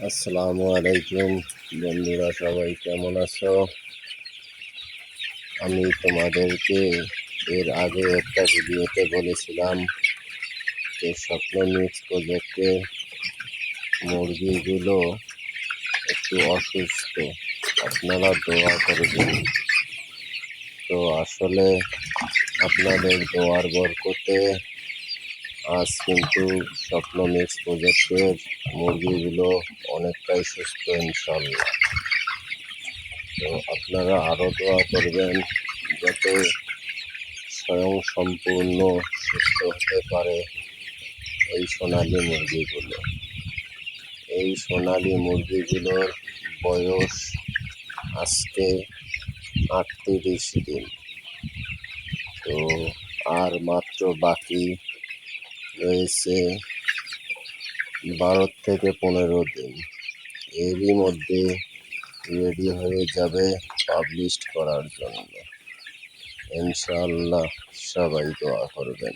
আসসালামু আলাইকুম বন্ধুরা, সবাই কেমন আছো? আমি তোমাদেরকে এর আগে একটা ভিডিওতে বলেছিলাম যে স্বপ্ন মিক্স প্রজেক্টে মুরগিগুলো একটু অসুস্থ। আপনারা দোয়া করবেন তো আসলে আপনাদের দোয়ার বরকতে আজ কিন্তু স্বপ্ন মিক্স প্রজেক্টের মুরগিগুলো অনেকটাই সুস্থ ইনশাল্লাহ তো আপনারা আরও দোয়া করবেন যাতে স্বয়ং সম্পূর্ণ সুস্থ হতে পারে এই সোনালি মুরগিগুলো। এই সোনালি মুরগিগুলোর বয়স আজকে আটত্রিশ দিন। তো আর মাত্র বাকি রয়েছে বারো থেকে পনেরো দিন। এরই মধ্যে রেডি হয়ে যাবে পাবলিশ করার জন্য। ইনশাল্লাহ সবাই দোয়া করবেন।